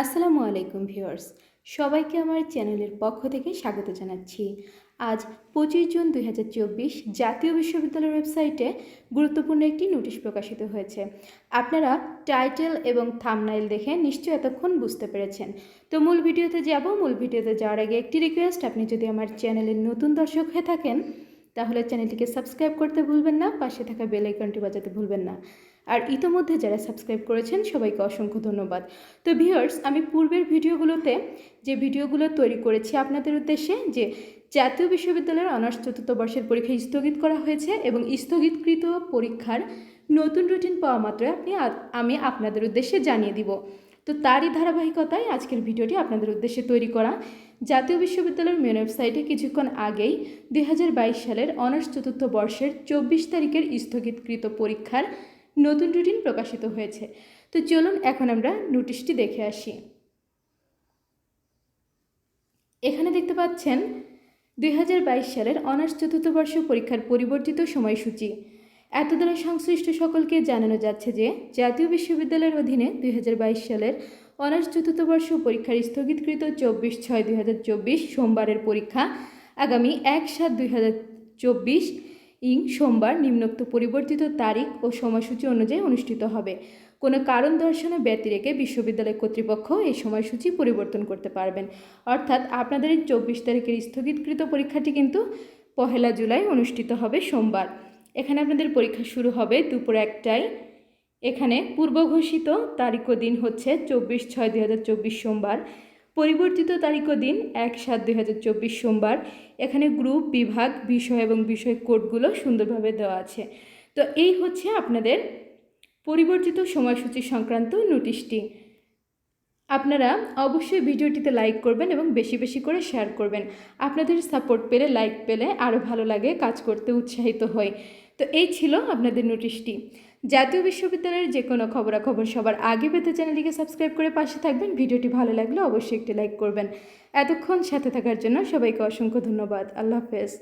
আসসালামু আলাইকুম ভিউয়ার্স। সবাইকে আমার চ্যানেলের পক্ষ থেকে স্বাগত জানাচ্ছি। আজ পঁচিশ জুন দুই হাজার চব্বিশ জাতীয় বিশ্ববিদ্যালয়ের ওয়েবসাইটে গুরুত্বপূর্ণ একটি নোটিশ প্রকাশিত হয়েছে। আপনারা টাইটেল এবং থামনাইল দেখে নিশ্চয়ই এতক্ষণ বুঝতে পেরেছেন। তো মূল ভিডিওতে যাব। মূল ভিডিওতে যাওয়ার আগে একটি রিকোয়েস্ট আপনি যদি আমার চ্যানেলের নতুন দর্শক হয়ে থাকেন, তাহলে চ্যানেলটিকে সাবস্ক্রাইব করতে ভুলবেন না, পাশে থাকা বেল আইকনটি বাজাতে ভুলবেন না। আর ইতোমধ্যে যারা সাবস্ক্রাইব করেছেন, সবাইকে অসংখ্য ধন্যবাদ। তো ভিউয়ার্স, আমি পূর্বের ভিডিওগুলোতে যে ভিডিওগুলো তৈরি করেছি, আপনাদের উদ্দেশ্যে যে জাতীয় বিশ্ববিদ্যালয়ের অনার্স চতুর্থ বর্ষের পরীক্ষা স্থগিত করা হয়েছে এবং স্থগিতকৃত পরীক্ষার নতুন রুটিন পাওয়া মাত্র আপনি আমি আপনাদের উদ্দেশ্যে জানিয়ে দিব। তো তারই ধারাবাহিকতায় আজকের ভিডিওটি আপনাদের উদ্দেশ্যে তৈরি করা। জাতীয় বিশ্ববিদ্যালয়ের মেন ওয়েবসাইটে কিছুক্ষণ আগেই দু হাজার বাইশ সালের অনার্স চতুর্থ বর্ষের চব্বিশ তারিখের স্থগিতকৃত পরীক্ষার নতুন রুটিন প্রকাশিত হয়েছে। তো চলুন এখন আমরা নোটিশটি দেখে আসি। এখানে দেখতে পাচ্ছেন, দুই হাজার বাইশ সালের অনার্স চতুর্থ বর্ষ পরীক্ষার পরিবর্তিত সময়সূচি। এত দ্বারা সংশ্লিষ্ট সকলকে জানানো যাচ্ছে যে, জাতীয় বিশ্ববিদ্যালয়ের অধীনে দুই হাজার বাইশ সালের অনার্স চতুর্থ বর্ষ পরীক্ষার স্থগিতকৃত চব্বিশ ছয় দুই সোমবারের পরীক্ষা আগামী এক সাত দুই ইং সোমবার নিম্নোক্ত পরিবর্তিত তারিখ ও সময়সূচি অনুযায়ী অনুষ্ঠিত হবে। কোনো কারণ দর্শনে ব্যতি রেখে বিশ্ববিদ্যালয় কর্তৃপক্ষ এই সময়সূচি পরিবর্তন করতে পারবেন। অর্থাৎ আপনাদের এই চব্বিশ তারিখের স্থগিতকৃত পরীক্ষাটি কিন্তু পহেলা জুলাই অনুষ্ঠিত হবে সোমবার। এখানে আপনাদের পরীক্ষা শুরু হবে দুপুর একটায়। এখানে পূর্ব ঘোষিত তারিখ ও দিন হচ্ছে চব্বিশ ছয় দু সোমবার। পরিবর্তিত তারিখ ও দিন এক সাত দুই হাজার চব্বিশ সোমবার। এখানে গ্রুপ, বিভাগ, বিষয় এবং বিষয় কোডগুলো সুন্দরভাবে দেওয়া আছে। তো এই হচ্ছে আপনাদের পরিবর্তিত সময়সূচি সংক্রান্ত নোটিশটি। আপনারা অবশ্যই ভিডিওটিতে লাইক করবেন এবং বেশি বেশি করে শেয়ার করবেন। আপনাদের সাপোর্ট পেলে লাইক পেলে আরও ভালো লাগে, কাজ করতে উৎসাহিত হই। তো এই ছিল আপনাদের নোটিশটি জাতীয় বিশ্ববিদ্যালয়ের যে কোনো খবরাখবর সবার আগে পেতে চ্যানেলটিকে সাবস্ক্রাইব করে পাশে থাকবেন। ভিডিওটি ভালো লাগলে অবশ্যই একটি লাইক করবেন। এতক্ষণ সাথে থাকার জন্য সবাইকে অসংখ্য ধন্যবাদ। আল্লাহ হাফেজ।